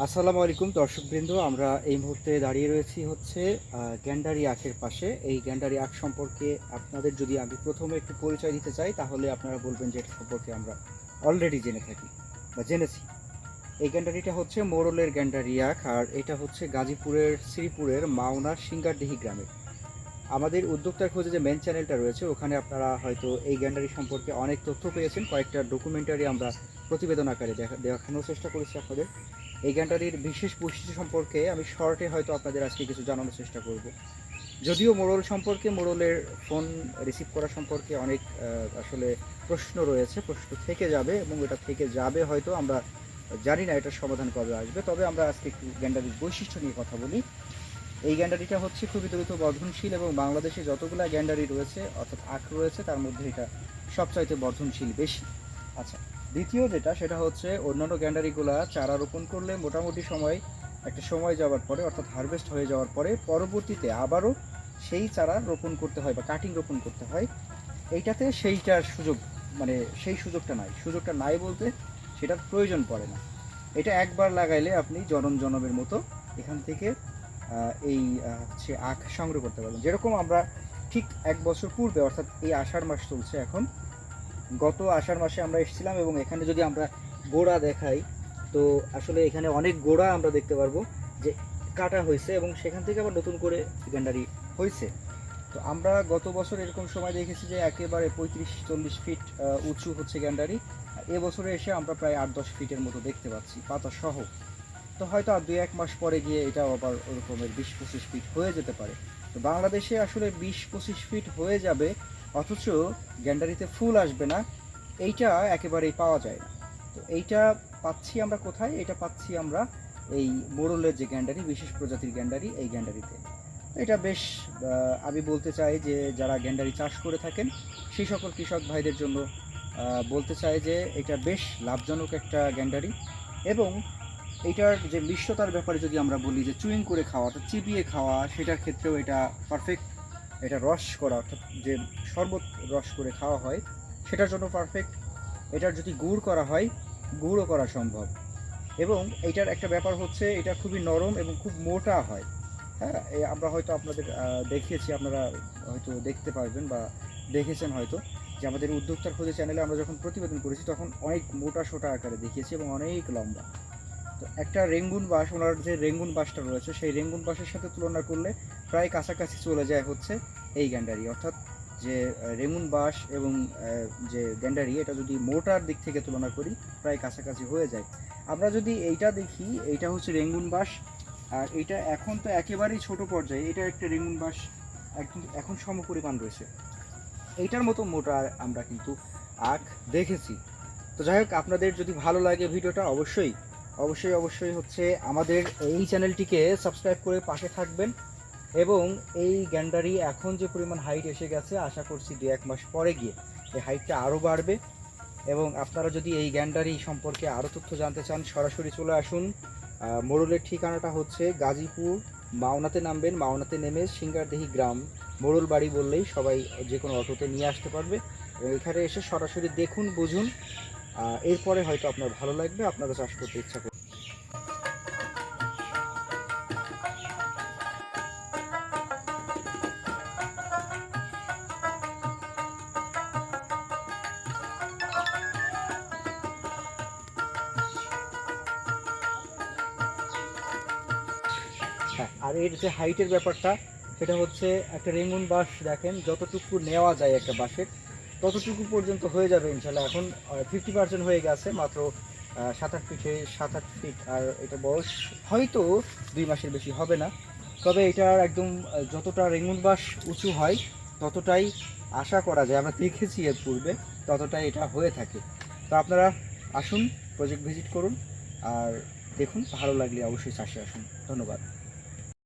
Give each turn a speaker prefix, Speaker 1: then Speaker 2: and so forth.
Speaker 1: আসসালামু আলাইকুম, দর্শকবৃন্দ। আমরা এই মুহূর্তে দাঁড়িয়ে রয়েছি হচ্ছে গ্যান্ডারি আখের পাশে। এই গ্যান্ডারি আখ সম্পর্কে আপনাদের যদি আমি প্রথমে একটু পরিচয় দিতে চাই, তাহলে আপনারা বলবেন যে এটা সম্পর্কে আমরা অলরেডি জেনে থাকি বা জেনেছি। এই গ্যান্ডারিটা হচ্ছে মোরলের গ্যান্ডারি আখ, আর এটা হচ্ছে গাজীপুরের, শ্রীপুরের মাওনার সিঙ্গারদিহি গ্রামে। আমাদের উদ্যোক্তার খোঁজে যে মেন চ্যানেলটা রয়েছে, ওখানে আপনারা হয়তো এই গ্যান্ডারি সম্পর্কে অনেক তথ্য পেয়েছেন। কয়েকটা ডকুমেন্টারি আমরা প্রতিবেদন আকারে দেখা দেখানোর চেষ্টা করেছি আপনাদের। এই গানটার বিশেষ বৈশিষ্ট্য সম্পর্কে আমি শর্টে হয়তো আপনাদের আজকে কিছু জানানোর চেষ্টা করব। যদিও মোড়ল সম্পর্কে মোড়লের ফোন রিসিভ করা সম্পর্কে অনেক আসলে প্রশ্ন রয়েছে, প্রশ্ন থেকে যাবে এবং এটা থেকে যাবে হয়তো আমরা জানি না এটার সমাধান কবে আসবে। তবে আমরা আজকে একটু গ্যান্ডারির বৈশিষ্ট্য নিয়ে কথা বলি। এই গ্যান্ডারিটা হচ্ছে খুবই দ্রুত বর্ধনশীল এবং বাংলাদেশে যতগুলা গ্যান্ডারি রয়েছে, অর্থাৎ আখ রয়েছে, তার মধ্যে এটা সবচাইতে বর্ধনশীল বেশি। আচ্ছা দ্বিতীয় যেটা, সেটা হচ্ছে অন্যান্য গ্যান্ডারিগুলা চারা রোপণ করলে মোটামুটি সময়, একটা সময় যাওয়ার পরে, অর্থাৎ হারভেস্ট হয়ে যাওয়ার পরে পরবর্তীতে আবারও সেই চারা রোপণ করতে হয় বা কাটিং রোপণ করতে হয়। এইটাতে সেইটার সুযোগ মানে সেই সুযোগটা নাই। সুযোগটা নাই বলতে সেটার প্রয়োজন পড়ে না। এটা একবার লাগাইলে আপনি জনম জনমের মতো এখান থেকে এই হচ্ছে আখ সংগ্রহ করতে পারবেন। যেরকম আমরা ঠিক এক বছর পূর্বে, অর্থাৎ এই আষাঢ় মাস চলছে এখন গত আষাঢ় মাসে আমরা এসেছিলাম এবং এখানে যদি আমরা গোড়া দেখাই, তো আসলে এখানে অনেক গোড়া আমরা দেখতে পারব যে কাটা হয়েছে এবং সেখান থেকে আবার নতুন করে গ্যান্ডারি হয়েছে। তো আমরা গত বছর এরকম সময় দেখেছি যে একেবারে পঁয়ত্রিশ, চল্লিশ ফিট উঁচু হচ্ছে গ্যান্ডারি এবছরে এসে আমরা প্রায় আট, দশ ফিটের মতো দেখতে পাচ্ছি, পাতা সহ। তো হয়তো আর দুই, এক মাস পরে গিয়ে এটাও আবার ওরকমের বিশ, পঁচিশ ফিট হয়ে যেতে পারে। তো বাংলাদেশে আসলে বিশ, পঁচিশ ফিট হয়ে যাবে অথচ গ্যান্ডারিতে ফুল আসবে না, এইটা একেবারেই পাওয়া যায় না। তো এইটা পাচ্ছি আমরা কোথায়? এটা পাচ্ছি আমরা এই মোরলের যে গ্যান্ডারি, বিশেষ প্রজাতির গ্যান্ডারি, এই গ্যান্ডারিতে। এটা বেশ আমি বলতে চাই যে যারা গ্যান্ডারি চাষ করে থাকেন, সেই সকল কৃষক ভাইদের জন্য বলতে চাই যে এটা বেশ লাভজনক একটা গ্যান্ডারি এবং এইটার যে মিষ্টতার ব্যাপারে যদি আমরা বলি যে চুইং করে খাওয়া, অর্থাৎ চিবিয়ে খাওয়া, সেটার ক্ষেত্রেও এটা পারফেক্ট এটা রস করা, অর্থাৎ যে শরবত রস করে খাওয়া হয়, সেটার জন্য পারফেক্ট এটার যদি গুড় করা হয়, গুড়ও করা সম্ভব। এবং এটার একটা ব্যাপার হচ্ছে, এটা খুবই নরম এবং খুব মোটা হয়। হ্যাঁ আমরা হয়তো আপনাদের দেখিয়েছি, আপনারা হয়তো দেখতে পারবেন বা দেখেছেন হয়তো, যে আমাদের উদ্যোক্তার খোঁজে চ্যানেলে আমরা যখন প্রতিবেদন করেছি, তখন অনেক মোটা সোটা আকারে দেখিয়েছি এবং অনেক লম্বা। তো একটা রেঙ্গুন বাঁশ, ওনার যে রেঙ্গুন বাঁশটা রয়েছে, সেই রেঙ্গুন বাঁশের সাথে তুলনা করলে প্রায় কাছাকাছি চলে যায় হচ্ছে এই গ্যান্ডারি। অর্থাৎ যে রেঙ্গুন বাঁশ এবং যে গ্যান্ডারি, এটা যদি মোটার দিক থেকে তুলনা করি, প্রায় কাছাকাছি হয়ে যায়। আমরা যদি এইটা দেখি, এইটা হচ্ছে রেঙ্গুন বাঁশ। আর এটা এখন তো একেবারেই ছোট পর্যায়ে। এটা একটা রেঙ্গুন বাঁশ, একদম এখন সমপরিমাণ রয়েছে। এইটার মতো মোটা আমরা কিন্তু আখ দেখেছি। তো যাই হোক, আপনাদের যদি ভালো লাগে ভিডিওটা, অবশ্যই অবশ্যই অবশ্যই হচ্ছে আমাদের এই চ্যানেলটিকে সাবস্ক্রাইব করে পাশে থাকবেন। এবং এই গ্যান্ডারি এখন যে পরিমাণ হাইট এসে গেছে, আশা করছি দু এক মাস পরে গিয়ে এই হাইটটা আরও বাড়বে। এবং আপনারা যদি এই গ্যান্ডারি সম্পর্কে আরও তথ্য জানতে চান, সরাসরি চলে আসুন। মোড়লের ঠিকানাটা হচ্ছে গাজীপুর, মাওনাতে নামবেন, মাওনাতে নেমে সিঙ্গারদেহি গ্রাম, মোড়ল বাড়ি বললেই সবাই যে কোনো অটোতে নিয়ে আসতে পারবে। এবং এখানে এসে সরাসরি দেখুন, বুঝুন। এরপরে হয়তো আপনার ভালো লাগবে আপনারা চাষ করতে ইচ্ছা করবে। হ্যাঁ আর এর যে হাইটের ব্যাপারটা, সেটা হচ্ছে একটা রেঙ্গুন বাঁশ দেখেন, যতটুকু নেওয়া যায় একটা বাঁশের ততটুকু পর্যন্ত হয়ে যাবে ইনশাল্লাহ। এখন ফিফটি পার্সেন্ট হয়ে গেছে, মাত্র সাত আট ফিটে সাত আট ফিট, আর এটা বয়স হয়তো দুই মাসের বেশি হবে না। তবে এটার একদম যতটা রেঙ্গুন বাঁশ উঁচু হয়, ততটাই আশা করা যায়। আমরা দেখেছি এর পূর্বে, ততটাই এটা হয়ে থাকে। তো আপনারা আসুন প্রজেক্ট ভিজিট করুন, আর দেখুন, ভালো লাগলে অবশ্যই চাষে আসুন। ধন্যবাদ।